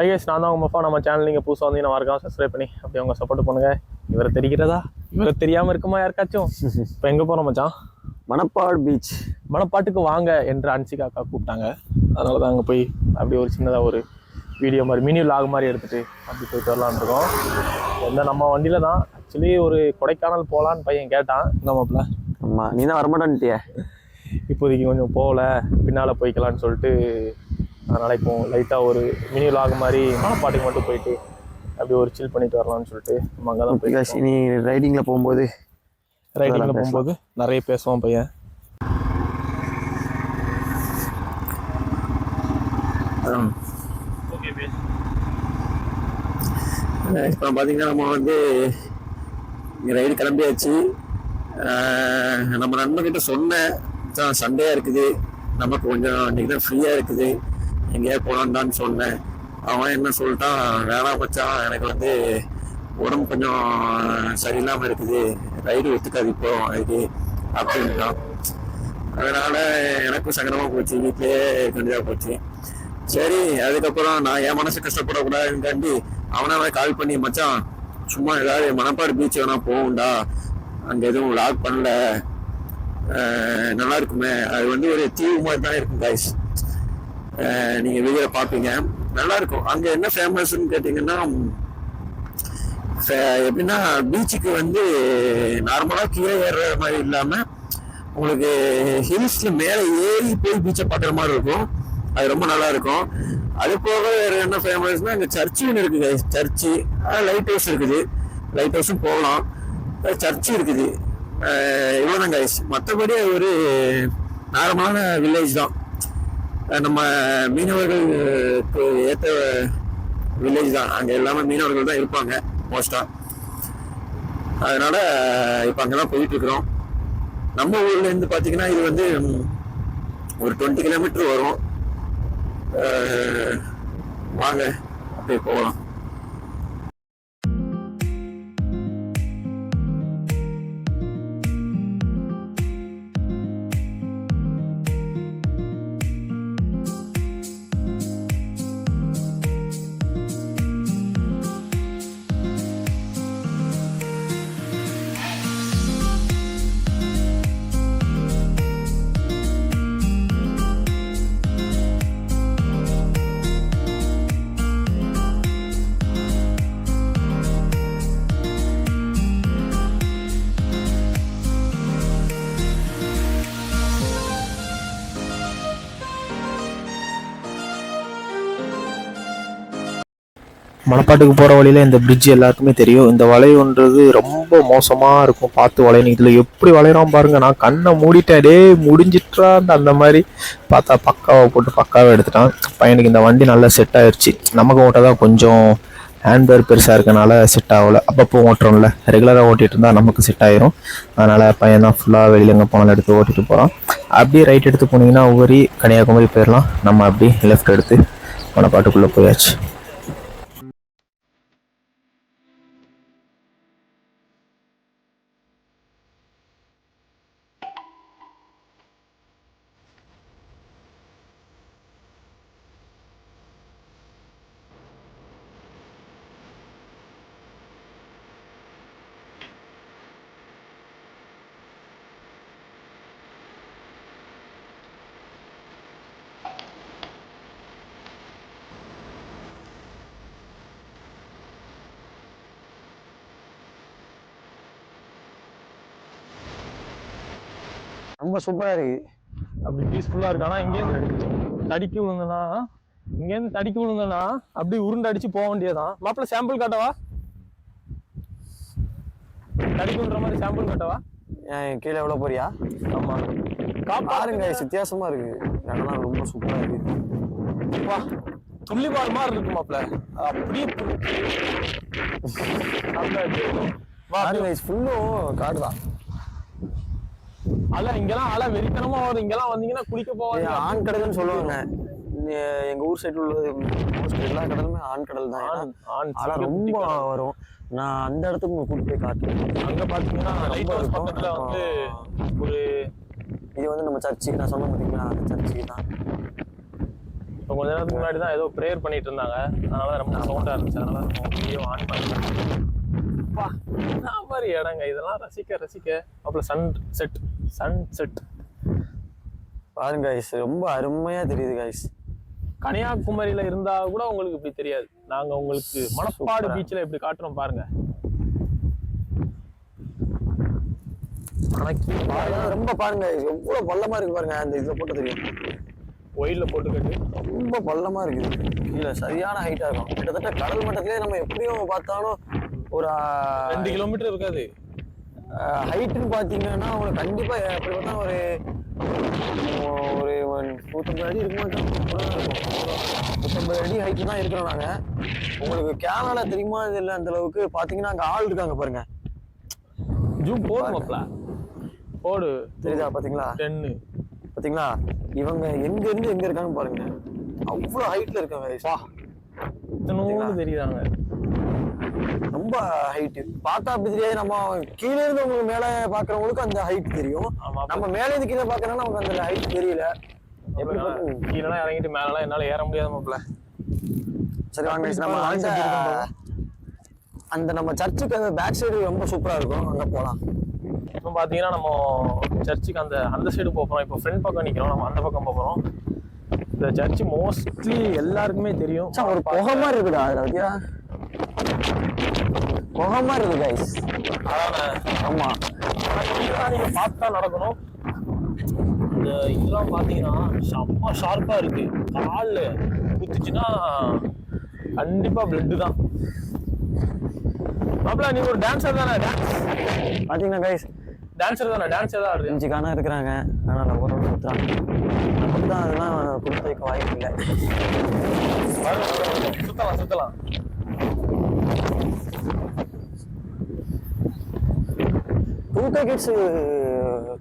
IS நான் தான் உங்கள் அப்பா நம்ம சேனல் நீங்கள் புதுசாக வந்து நான் மறக்காம சப்ஸ்கிரைப் பண்ணி அப்படி அவங்க சப்போர்ட் பண்ணுங்க. இவரை தெரிகிறதா? இவரை தெரியாமல் இருக்குமா யாருக்காச்சும்? இப்போ எங்கே போகிறோம் மச்சான்? மணப்பாடு பீச் மனப்பாட்டுக்கு வாங்க என்று அன்சிகா அக்கா கூப்பிட்டாங்க. அதனால தான் அங்கே போய் அப்படி ஒரு சின்னதாக ஒரு வீடியோ மாதிரி மினி லாக் மாதிரி எடுத்துகிட்டு அப்படி போயிட்டு வரலான்னு இருக்கோம். எந்த நம்ம வண்டியில் தான். ஆக்சுவலி ஒரு கொடைக்கானல் போகலான்னு பையன் கேட்டான். இந்த மாப்பிள்ள ஆமா நீ தான் வரமாட்டான்ட்டிய? இப்போதைக்கு கொஞ்சம் போகல. பின்னால் போய்க்கலான்னு சொல்லிட்டு அதனால் இப்போ லைட்டாக ஒரு மினி லாக் மாதிரி மனப்பாட்டுக்கு மட்டும் போயிட்டு அப்படி ஒரு சில் பண்ணிட்டு வரலாம்னு சொல்லிட்டு நம்ம அங்கே தான் போய் நீ ரைடிங்ல போகும்போது ரைடிங்கில் போகும்போது நிறைய பேசுவான் பையன். இப்போ பார்த்தீங்கன்னா நம்ம வந்து ரைடு கிளம்பியாச்சு. நம்ம நண்பர்கிட்ட சொன்னேன். மச்சான் சண்டேயா இருக்குது. நமக்கு கொஞ்சம் இன்னைக்கு தான் ஃப்ரீயா இருக்குது. எங்கேயாவது போனான்னு சொன்னேன். அவன் என்ன சொல்லிட்டான் வேணாம் வச்சான் எனக்கு வந்து உடம்பு கொஞ்சம் சரியில்லாமல் இருக்குது. ரைடு ஒத்துக்காது இப்போ அதுக்கு அப்படின்ட்டான். அதனால எனக்கும் சங்கடமா போச்சு வீட்லயே கண்டிப்பா போச்சு. சரி அதுக்கப்புறம் நான் என் மனசு கஷ்டப்படக்கூடாதுன்னு அவனை அவன் கால் பண்ணி மச்சான் சும்மா ஏதாவது மணப்பாடு பீச் வேணா போகும்டா அங்க எதுவும் லாக் பண்ணல. நல்லா இருக்குமே. அது வந்து ஒரு தீவு மாதிரி தான் இருக்கும் கைஸ் நீங்க வீடியோ பார்ப்பீங்க. நல்லா இருக்கும் அங்க என்ன ஃபேமஸ்ன்னு கேட்டீங்கன்னா எப்படின்னா பீச்சுக்கு வந்து நார்மலா கீழே ஏறுற மாதிரி இல்லாம உங்களுக்கு ஹில்ஸ்ல மேல ஏறி போய் பீச்சை பார்க்குற மாதிரி இருக்கும். அது ரொம்ப நல்லா இருக்கும் அது போக வேற என்ன ஃபேமஸ்னா அங்க சர்ச்சு ஒன்று இருக்குது சர்ச்சு லைட் ஹவுஸ் இருக்குது. லைட் ஹவுஸும் போகலாம். சர்ச்சு இருக்குது. இவ்வளோதான் கைஸ் மற்றபடி ஒரு நார்மலான வில்லேஜ் தான். நம்ம மீனவர்களுக்கு ஏற்ற வில்லேஜ் தான். அங்கே எல்லாமே மீனவர்கள் தான் இருப்பாங்க மோஸ்ட்டாக அதனால் இப்போ அங்கே தான் போயிட்டுருக்குறோம் நம்ம ஊர்லேருந்து பார்த்தீங்கன்னா இது வந்து ஒரு டுவெண்ட்டி கிலோமீட்டர் வரும். வாங்க அப்படியே போகலாம். மணப்பாட்டுக்கு போகிற வழியில் இந்த பிரிட்ஜ் எல்லாருக்குமே தெரியும். இந்த வளைவுன்றது ரொம்ப மோசமாக இருக்கும். பார்த்து வளையணும் இதில் எப்படி வளையிறோம் பாருங்க. நான் கண்ணை மூடிட்டேன். டே முடிஞ்சிட்டா அந்த மாதிரி பார்த்தா பக்காவை போட்டு பக்காவை எடுத்துட்டான். பையனுக்கு இந்த வண்டி நல்லா செட் ஆயிடுச்சு நமக்கு ஓட்ட தான் கொஞ்சம் ஹேண்ட்பேர் பெருசாக இருக்கனால செட் ஆகலை. அப்பப்போ ஓட்டுறோம்ல. ரெகுலராக ஓட்டிகிட்டு இருந்தால் நமக்கு செட் ஆயிரும். அதனால் பையன் தான் ஃபுல்லாக வெளியில் எங்கே போனாலும் எடுத்து ஓட்டிட்டு போகிறான் அப்படியே ரைட் எடுத்து போனீங்கன்னா ஒவ்வொரு கன்னியாகுமரி போயிடலாம் நம்ம அப்படியே லெஃப்ட் எடுத்து மணப்பாட்டுக்குள்ளே போயாச்சு. ரொம்ப சூப்பரா இருக்கு. அப்படி பீஸ்ஃபுல்லா இருக்கு ஆனா இங்கேருந்து தடிக்கி விழுந்தனா? இங்கேருந்து தடிக்கி விழுந்தனா? அப்படி உருண்டு அடிச்சு போக வேண்டியதுதான். மாப்பிள்ள சாம்பிள் காட்டவா? தடிக்கி விழுற மாதிரி சாம்பிள் காட்டவா? கீழே எவ்வளோ போறியா? ஆமா. பாருங்க வித்தியாசமா இருக்கு. இடம்லாம் ரொம்ப சூப்பரா இருக்கு. வா. துள்ளி பால் மாதிரி இருக்கு மாப்பிள்ள. அப்படியே பாருங்க ஃபுல்லும் காடு தான் அல இங்கெல்லாம் அலை வெறித்தனமா வரும். இங்கெல்லாம் வந்தீங்கன்னா குளிக்க போவாங்க ஆண் கடல்னு சொல்லுவாங்க. எங்க ஊர் சைடுல உள்ளது மோஸ்ட் எல்லா கடலுமே ஆண் கடல் தான். அலை ரொம்ப. வரும். நான் அந்த இடத்துக்கு கூட்டிட்டு போய் காட்டுறேன். அங்க பாத்தீங்கன்னா ரொம்ப. பக்கத்துல வந்து ஒரு இது வந்து நம்ம சர்ச்சு. நான் சொன்ன பார்த்தீங்களா அந்த சர்ச்சுக்கு தான். இப்போ கொஞ்ச நேரத்துக்கு முன்னாடி தான் ஏதோ ப்ரேயர் பண்ணிட்டு இருந்தாங்க. அதனால ரொம்ப சவுண்டாக இருந்துச்சு. அதனால நம்ம வீடியோ ஆன் பண்ணி வா என்ன மாதிரி இடங்க. இதெல்லாம் ரசிக்க ரசிக்க. அப்புறம் சன் செட் சன் செட் பாருங்க கைஸ் ரொம்ப அருமையா தெரியுது கைஸ் கன்னியாகுமரியில இருந்தா கூட உங்களுக்கு இப்படி தெரியாது. நாங்க உங்களுக்கு மணப்பாடு. பீச்ல இப்படி காட்டுறோம் பாருங்க. ரொம்ப பாருங்க guys, எவ்வளவு பள்ளமா இருக்கு பாருங்க அந்த இதுல போட்டு தெரியும். ஒயில்ல போட்டுக்கிட்டு ரொம்ப பள்ளமா இருக்குது. இல்ல சரியான ஹைட்டா இருக்கும். கிட்டத்தட்ட கடல் மட்டத்திலே நம்ம எப்படியும் பார்த்தாலும் ஒரு ரெண்டு கிலோமீட்டர் இருக்காது. ஹைட்டுன்னு பார்த்தீங்கன்னா உங்களுக்கு கண்டிப்பா எப்படி பார்த்தா ஒரு ஒரு நூற்றம்பது அடி இருக்குமா நூற்றம்பது அடி ஹைட்டு தான் இருக்கிறோம் நாங்க. உங்களுக்கு கேரளால தெரியுமா? இது இல்லை அந்த அளவுக்கு பார்த்தீங்கன்னா அங்க ஆள் இருக்காங்க பாருங்க. ஜூம் போடுமாப்ல போடு. தெரியுதா பாத்தீங்களா? டென்னு. பாத்தீங்களா? இவங்க எங்க இருந்து எங்க இருக்காங்க பாருங்க. அவ்வளவு ஹைட்ல இருக்காங்க தெரியுதாங்க ரொம்ப ஹைட் பார்த்தா அப்படி தெரியாது நம்ம கீழே இருந்து உங்களுக்கு மேல பாக்குறவங்களுக்கு அந்த ஹைட் தெரியும். நம்ம மேல இருந்து கீழே பாக்குறோம்னா நமக்கு அந்த ஹைட் தெரியல. எப்படி கீழே இறங்கிட்டு மேலாம் என்னால ஏற முடியாது மாப்ள சரி வாங்க நம்ம அந்த அந்த நம்ம சர்ச்சுக்கு பேக் சைடு ரொம்ப சூப்பரா இருக்கும். அங்க போலாம். இப்போ பார்த்தீங்கன்னா நம்ம சர்ச்சுக்கு அந்த அந்த சைடு போகிறோம் இப்போ ஃப்ரண்ட் பக்கம் நிற்கிறோம் நம்ம அந்த பக்கம் போகிறோம் இந்த சர்ச்சு மோஸ்ட்லி எல்லாருக்குமே தெரியும். ஒரு புகை மாதிரி இருக்குடா அதுல மாதிரி இருக்கு கைஸ் ஆமா. பார்த்தா நடக்கணும். இந்த இதெல்லாம் பார்த்தீங்கன்னா செம்ம ஷார்ப்பாக இருக்கு. காலில் குத்துச்சுன்னா கண்டிப்பாக பிளட்டு தான். மாப்பிள நீங்க ஒரு டான்ஸர் தானே? டான்ஸ் பாத்தீங்கன்னா கைஸ் டான்ஸர் தானே? டான்ஸர் தான் ஆடுறீங்க அஞ்சு காணா இருக்கிறாங்க. அதனால ஒரு ஒரு சுத்துறாங்க நமக்கு தான் அதெல்லாம் கொடுத்து வைக்க வாய்ப்பு இல்லை. சுத்தலாம் சுத்தலாம். டூ கிட்ஸ்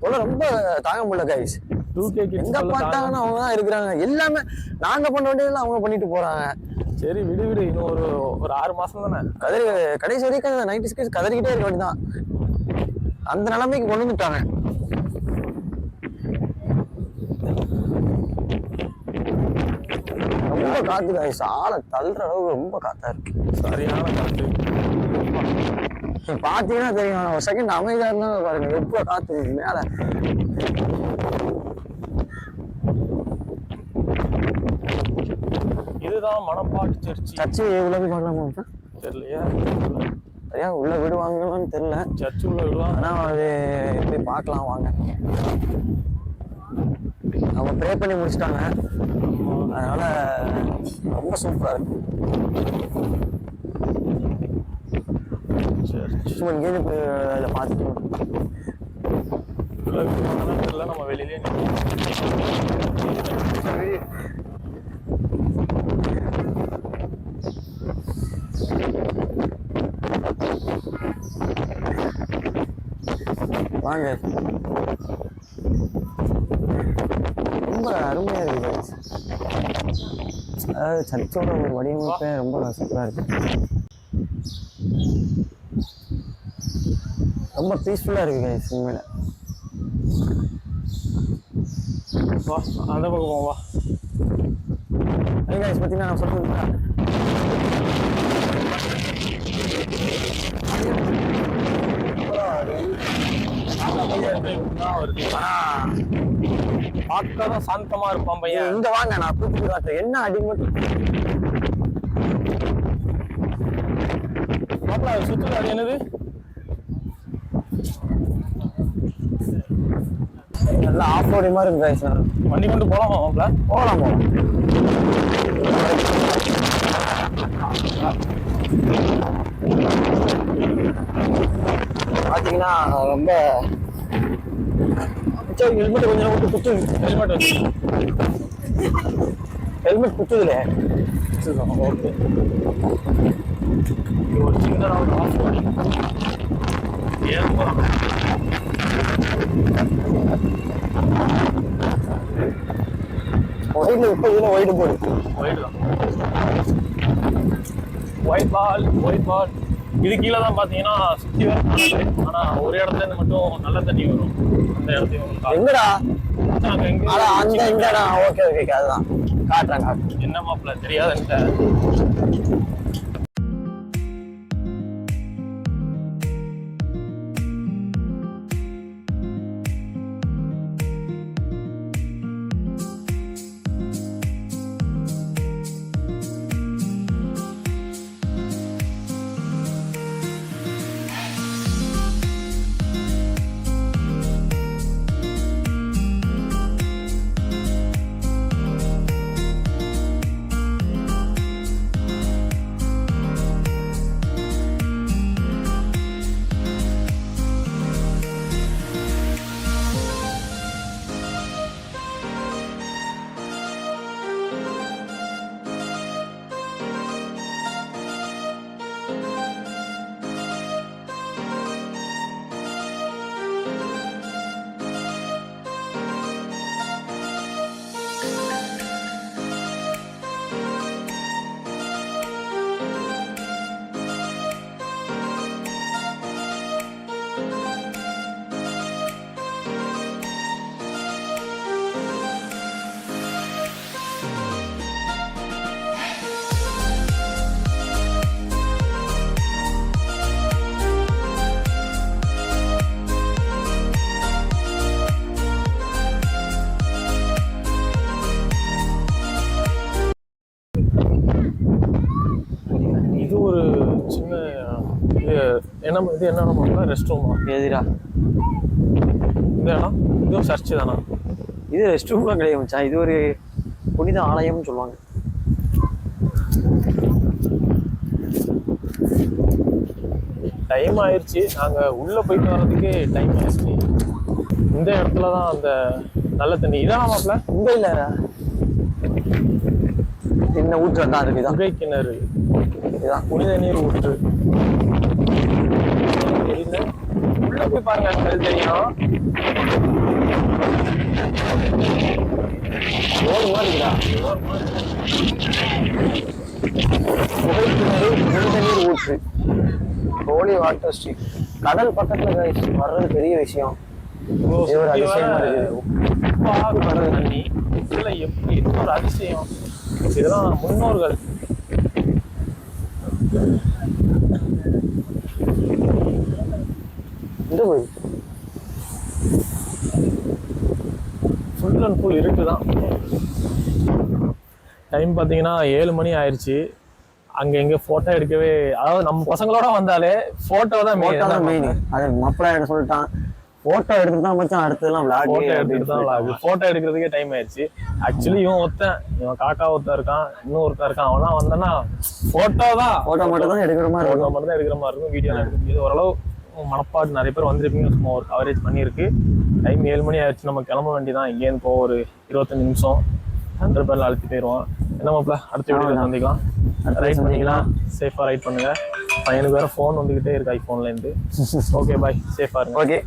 தொலை ரொம்ப தாங்க முடியல கைஸ் டூ கே கிட்ஸ் எங்க பார்த்தாங்கன்னா அவங்க தான் இருக்கிறாங்க. எல்லாமே நாங்க பண்ண வேண்டியதெல்லாம் அவங்க பண்ணிட்டு போறாங்க. சரி விடு விடு. இன்னும் ஒரு ஒரு ஆறு மாசம் தானே? கதறி கடைசி வரைக்கும் நைன்டி ஸ்கிட்ஸ் கதறிக்கிட்டே இருக்க வேண்டியதான் அந்த நிலைமைக்கு கொண்டு வந்துட்டாங்க. ரொம்ப காத்து காய்ஸ் ஆளை தள்ளுற அளவுக்கு ரொம்ப காத்தா இருக்கு. சரியான காத்து. பாத்தீங்கன்னா தெரியும். ஒரு செகண்ட் அமைதியா இருந்தா பாருங்க. எப்போ காத்து மேல. இதுதான் மணப்பாட்டு சர்ச்சு. சர்ச்சு உள்ள போய் பார்க்கலாமா? தெரியலையா. சரியா உள்ள விடுவாங்களான்னு தெரியல. சர்ச்சு உள்ள விடுவாங்க. ஆனா அது போய் பார்க்கலாம் வாங்க. அவங்க ப்ரே பண்ணி முடிச்சிட்டாங்க. அதனால ரொம்ப சூப்பரா இருக்கு. சர்ச் சும்மா இங்கேருந்து போய் அதில் பார்த்துட்டு தெரியல நம்ம வெளியிலே வாங்க. ரொம்ப அருமையாக இருக்குது. அதாவது சர்ச்சோட ஒரு வடிவமைப்பே ரொம்ப சூப்பராக இருக்குது ரொம்ப பீஸ்ஃபுல்லா இருக்கு கைஸ் உண்மையில. வா அந்த பக்கம் வா. Guys பார்த்தீங்கன்னா நான் பார்க்கதான் சாந்தமா இருப்பான் பையன். இங்க வாங்க நான் கூப்பிட்டு காட்டுறேன் என்ன அடி மட்டும்? மாப்பிள சுற்றுலா என்னது? நல்ல ஆஃப் ரோடி மாதிரி இருக்கு கைஸ் வண்டி கொண்டு போகலாம் போகலாம் போகலாம்? போகலாம் பார்த்தீங்கன்னா ரொம்ப சரி ஹெல்மெட் கொஞ்சம் நேரம் விட்டு குத்து ஹெல்மெட் வச்சு. ஹெல்மெட் குத்துதுல. ஓகே ஒரு சின்ன ஆஃப் பண்ணி ஒயிட்ல இப்போ இதில் ஒயிட் போடு ஒயிட் தான் ஒயிட் பால் ஒயிட் பால் இது கீழே தான் பார்த்தீங்கன்னா சுற்றி வரும் ஆனால் ஒரு இடத்துல இருந்து மட்டும் நல்ல தண்ணி வரும் அந்த இடத்தையும் எங்கடா? நாங்கள் எங்கே அட அந்த இங்கடா. ஓகே ஓகே அதுதான். காட்டுறேன் காட்டுறேன். என்ன மாப்பிள்ள தெரியாதுன்ட்ட என்ன இது என்ன மாப்பிள்ள ரெஸ்ட் ரூமா எதிரா இந்த இடம் இதுவும் சர்ச்சு தானா? இது ரெஸ்ட் ரூம்லாம் கிடையாது மச்சான். இது ஒரு புனித ஆலயம்னு சொல்லுவாங்க. டைம் ஆயிடுச்சு நாங்கள் உள்ளே போயிட்டு வர்றதுக்கே டைம் ஆயிடுச்சு இந்த இடத்துல தான் அந்த நல்ல தண்ணி. இதானா மாப்பிள்ள இங்க இல்ல என்ன ஊற்று தான் இருக்கு இதான். புகை கிணறு. இதான். புனித நீர் ஊற்று. உள்ள போய் பாருங்க அது தெரியும். ரோடு மாதிரி இருக்குதா புகை கிணறு புனித நீர் ஊற்று. ஹோலி வாட்டர் ஸ்ட்ரீட் கடல் பக்கத்துல வர்றது பெரிய விஷயம். ஒரு அதிசயமா இருக்குது. கடல் தண்ணி. இதுல எப்படி ஒரு அதிசயம். இதெல்லாம் முன்னோர்கள் இந்த கோயில் ஃபுல் இருட்டு தான். டைம் பார்த்தீங்கன்னா ஏழு மணி ஆயிடுச்சு அங்கே எங்கே ஃபோட்டோ எடுக்கவே அதாவது நம்ம பசங்களோட வந்தாலே ஃபோட்டோ தான் போட்டோ தான் மெயின் அது மப்பளா என்ன சொல்லிட்டான். போட்டோ எடுத்துட்டு தான் மச்சான் அடுத்ததெல்லாம் விளாட் ஃபோட்டோ எடுத்துட்டு தான் ஆகுது ஃபோட்டோ எடுக்கிறதுக்கே டைம் ஆயிடுச்சு ஆக்சுவலி இவன் ஒருத்தன் இவன் காக்கா ஒருத்தன் இருக்கான் இன்னும் ஒருத்தன் இருக்கான். அவன்லாம் வந்தானா ஃபோட்டோ தான். போட்டோ மட்டும் தான் எடுக்கிற மாதிரி ஃபோட்டோ இருக்கும். மட்டும் தான் எடுக்கிற மாதிரி இருக்கும். வீடியோ எடுக்க முடியாது. ஓரளவு மனப்பாடு நிறைய பேர் வந்திருப்பீங்க. சும்மா ஒரு கவரேஜ் பண்ணியிருக்கு. டைம் ஏழு மணி ஆயிடுச்சு. நம்ம கிளம்ப வேண்டியதான் இங்கேருந்து போக ஒரு இருபத்தஞ்சு நிமிஷம். ஹண்ட்ரட் பேர்ல அழுத்தி போயிடுவோம் என்ன மாப்பிள அடுத்த வீடியோ. சந்திக்கலாம். ரைட். பண்ணிக்கலாம். சேஃபாக ரைட் பண்ணுங்க. பையனுக்கு வேற ஃபோன் வந்துகிட்டே இருக்கு ஐஃபோன்ல இருந்து. ஓகே பாய் சேஃபாக இருங்க. ஓகே